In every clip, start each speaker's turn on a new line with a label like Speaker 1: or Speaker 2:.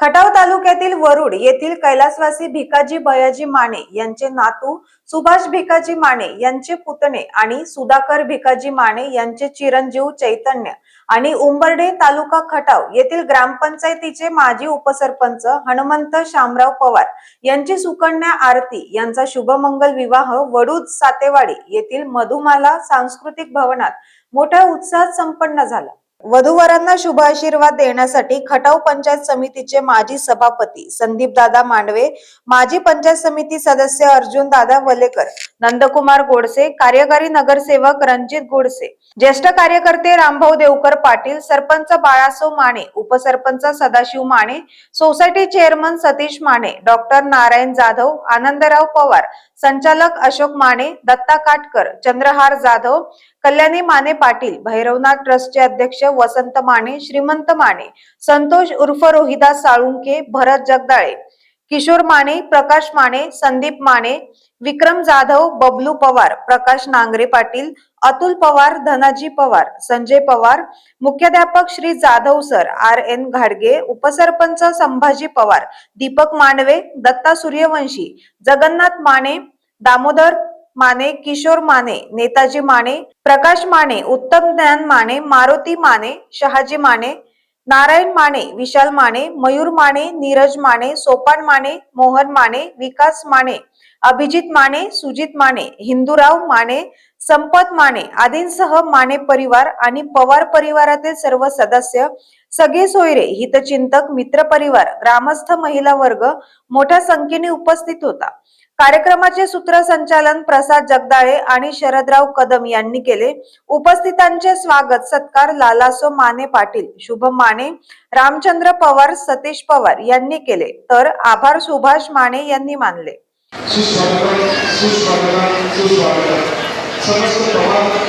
Speaker 1: Khatav तालुक्यातील वरुड येथील कैलासवासी भिकाजी बयाजी माने यांचे नातू सुभाष भिकाजी माने यांचे पुतणे आणि सुधाकर भिकाजी माने यांचे चिरंजीव चैतन्य आणि उंबर्डे तालुका खटाव येथील ग्रामपंचायतीचे माजी उपसरपंच हनुमंत शामराव पवार यांची सुकन्या आरती यांचा शुभमंगल विवाह वडूद सातेवाडी येथील मधुमाला सांस्कृतिक भवनात मोठ्या उत्साहात संपन्न झाला. वधूवरांना शुभ आशीर्वाद देण्यासाठी खटाव पंचायत समितीचे माजी सभापती संदीप दादा मांडवे माजी पंचायत समिती सदस्य अर्जुन दादा वलेकर नंदकुमार गोडसे कार्यकारी नगरसेवक रणजित गोडसे ज्येष्ठ कार्यकर्ते रामभाऊ देवकर पाटील सरपंच बाळासो माने उपसरपंच Sadashiv Mane society chairman Satish Mane doctor Narayan Jadhav Anandrao Pawar संचालक अशोक माने दत्ता काटकर चंद्रहार जाधव कल्याणी माने पाटील भैरवनाथ ट्रस्टचे अध्यक्ष वसंत माने श्रीमंत माने संतोष उर्फ रोहिदास साळुंके भरत जगदाळे किशोर माने प्रकाश माने संदीप माने विक्रम जाधव बबलू पवार प्रकाश नांगरे पाटील अतुल पवार धनाजी पवार संजय पवार मुख्याध्यापक Shri Jadhav sir R N घाडगे उपसरपंच संभाजी पवार दीपक मांडवे दत्ता सूर्यवंशी जगन्नाथ माने दामोदर माने किशोर माने नेताजी माने प्रकाश माने उत्तम ज्ञान माने मारुती माने शहाजी माने नारायण माने विशाल माने मयूर माने नीरज माने सोपान माने मोहन माने विकास माने अभिजित माने सुजित माने हिंदूराव माने संपत माने आदींसह माने परिवार आणि पवार परिवारातील सर्व सदस्य सगळे सोयरे हितचिंतक मित्र परिवार ग्रामस्थ महिला वर्ग मोठ्या संख्येने उपस्थित होता. कार्यक्रमाचे सूत्रसंचालन प्रसाद जगदाळे आणि शरदराव कदम यांनी केले. उपस्थितांचे स्वागत. सत्कार लालासो माने पाटील शुभम माने. रामचंद्र पवार सतीश पवार यांनी केले. तर आभार सुभाष माने यांनी मानले.
Speaker 2: समस्त पवार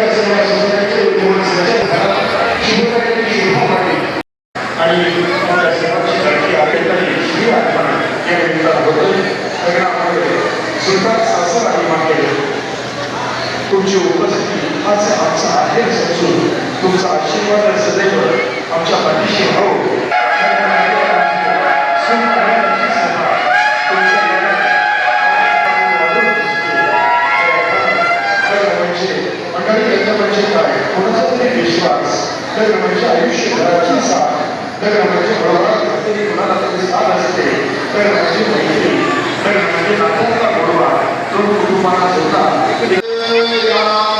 Speaker 2: आणि 我们真正的希望是，这个门下允许的至少，这个门就我们这里我们的这个啥的是的，这个门就没的，这个门就拿空的不是吧？都不是放
Speaker 1: 在手上。